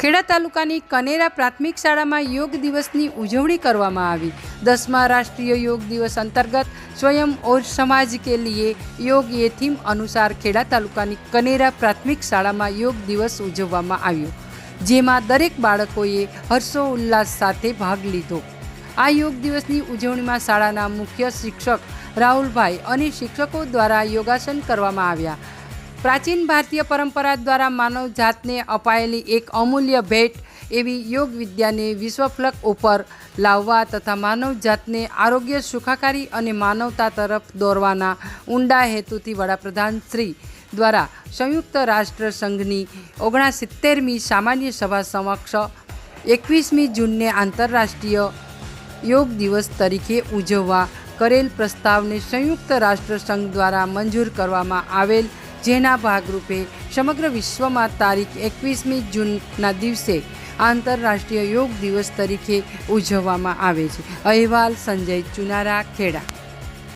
ખેડા તાલુકાની કનેરા પ્રાથમિક શાળામાં યોગ દિવસની ઉજવણી કરવામાં આવી. દસમા રાષ્ટ્રીય યોગ દિવસ અંતર્ગત સ્વયં ઓર સમાજ કે લીએ યોગ એ થીમ અનુસાર ખેડા તાલુકાની કનેરા પ્રાથમિક શાળામાં યોગ દિવસ ઉજવવામાં આવ્યો, જેમાં દરેક બાળકોએ હર્ષો ઉલ્લાસ સાથે ભાગ લીધો. આ યોગ દિવસની ઉજવણીમાં શાળાના મુખ્ય શિક્ષક રાહુલભાઈ અને શિક્ષકો દ્વારા યોગાસન કરવામાં આવ્યા. પ્રાચીન ભારતીય પરંપરા દ્વારા માનવ જાતને અપાયેલી એક અમૂલ્ય ભેટ એવી યોગ વિદ્યાને વિશ્વફલક ઉપર લાવવા તથા માનવ જાતને આરોગ્ય સુખાકારી અને માનવતા તરફ દોરવાના ઊંડા હેતુથી વડાપ્રધાન શ્રી દ્વારા સંયુક્ત રાષ્ટ્ર સંઘની ઓગણસિત્તેરમી સામાન્ય સભા સમક્ષ એકવીસમી જૂનને આંતરરાષ્ટ્રીય યોગ દિવસ તરીકે ઉજવવા કરેલ પ્રસ્તાવને સંયુક્ત રાષ્ટ્ર સંઘ દ્વારા મંજૂર કરવામાં આવેલ જેના ભાગરૂપે સમગ્ર વિશ્વમાં તારીખ એકવીસમી જૂનના દિવસે આંતરરાષ્ટ્રીય યોગ દિવસ તરીકે ઉજવવામાં આવે છે. અહેવાલ સંજય ચુનારા, ખેડા.